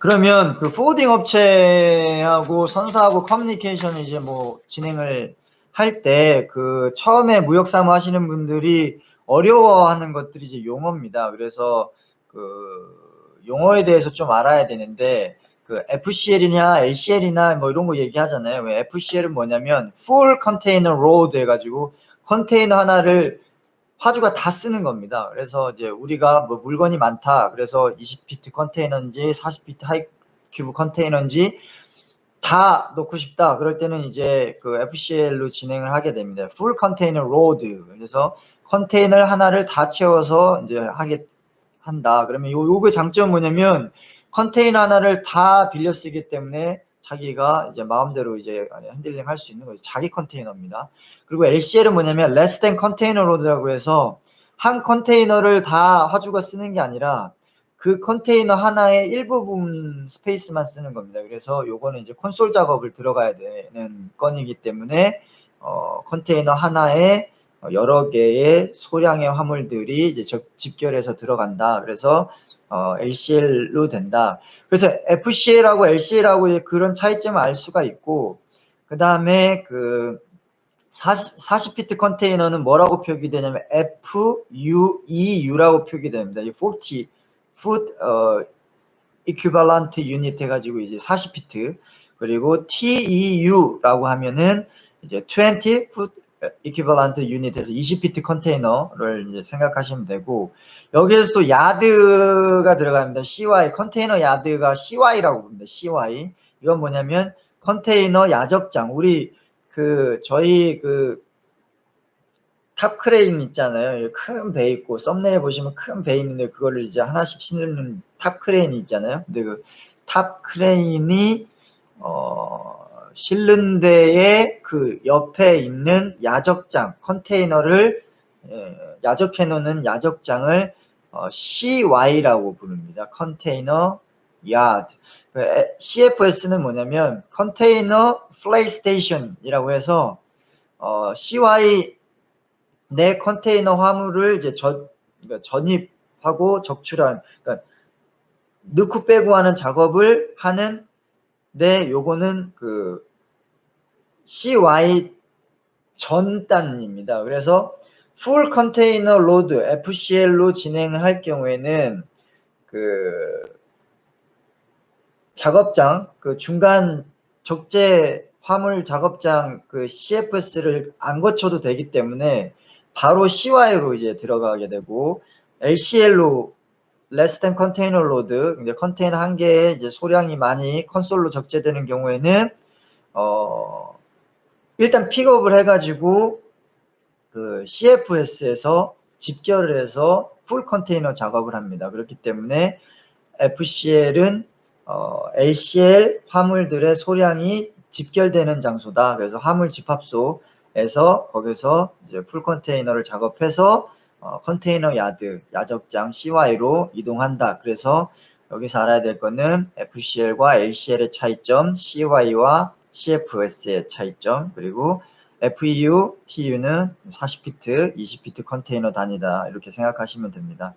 그러면 그 포워딩 업체하고 선사하고 커뮤니케이션을 이제 뭐 진행을 할 때 그 처음에 무역 사무 하시는 분들이 어려워하는 것들이 이제 용어입니다. 그래서 그 용어에 대해서 좀 알아야 되는데 그 FCL이냐 LCL이나 뭐 이런 거 얘기하잖아요. 왜 FCL은 뭐냐면 Full Container Load 해가지고 컨테이너 하나를 화주가 다 쓰는 겁니다. 그래서 이제 우리가 뭐 물건이 많다. 그래서 20피트 컨테이너인지 40피트 하이 큐브 컨테이너인지 다 넣고 싶다. 그럴 때는 이제 그 FCL로 진행을 하게 됩니다. Full Container Load. 그래서 컨테이너 하나를 다 채워서 이제 하게 한다. 그러면 요, 요거 장점 뭐냐면 컨테이너 하나를 다 빌려 쓰기 때문에 자기가 이제 마음대로 이제 핸들링 할 수 있는 거죠. 자기 컨테이너입니다. 그리고 LCL은 뭐냐면 less than container load라고 해서 한 컨테이너를 다 화주가 쓰는 게 아니라 그 컨테이너 하나의 일부분 스페이스만 쓰는 겁니다. 그래서 요거는 이제 콘솔 작업을 들어가야 되는 건이기 때문에 어, 컨테이너 하나에 여러 개의 소량의 화물들이 이제 적- 집결해서 들어간다. 그래서 어, LCL로 된다. 그래서 FCL하고 LCL하고 그런 차이점을 알 수가 있고, 그 다음에 그 40, 40피트 컨테이너는 뭐라고 표기되냐면 FUEU라고 표기됩니다. 이 40 foot 어, equivalent unit 해가지고 이제 40피트 그리고 TEU라고 하면은 이제 20 foot equivalent unit에서 20피트 컨테이너를 이제 생각하시면 되고 여기에서 또 야드가 들어갑니다. CY 컨테이너 야드가 CY라고 부릅니다. CY 이건 뭐냐면 컨테이너 야적장 우리 그 저희 그 탑 크레인 있잖아요. 큰 배 있고 썸네일 보시면 큰 배 있는데 그거를 이제 하나씩 실는 탑 크레인이 있잖아요. 근데 그 탑 크레인이 어 데에 그 옆에 있는 야적장 컨테이너를 예, 야적해 놓는 야적장을 어, CY라고 부릅니다. 컨테이너 야드. 그 에- CFS는 뭐냐면 컨테이너 플레이스테이션이라고 해서 어, CY 내 컨테이너 화물을 이제 저, 그러니까 전입하고 적출한, 그러니까 넣고 빼고 하는 작업을 하는 데 요거는 그 CY 전단입니다. 그래서 풀 컨테이너 로드 FCL로 진행을 할 경우에는 그 작업장 그 중간 적재 화물 작업장 그 CFS를 안 거쳐도 되기 때문에 바로 CY로 이제 들어가게 되고 LCL로 less than container load 이제 컨테이너 한 개에 이제 소량이 많이 컨솔로 적재되는 경우에는 어 일단 픽업을 해가지고 그 CFS에서 집결을 해서 풀 컨테이너 작업을 합니다. 그렇기 때문에 FCL은 어, LCL 화물들의 소량이 집결되는 장소다. 그래서 화물 집합소에서 거기서 이제 풀 컨테이너를 작업해서 어, 컨테이너 야드, 야적장 CY로 이동한다. 그래서 여기서 알아야 될 거는 FCL과 LCL의 차이점, CY와 CFS의 차이점, 그리고 FEU, TU는 40피트, 20피트 컨테이너 단위다. 이렇게 생각하시면 됩니다.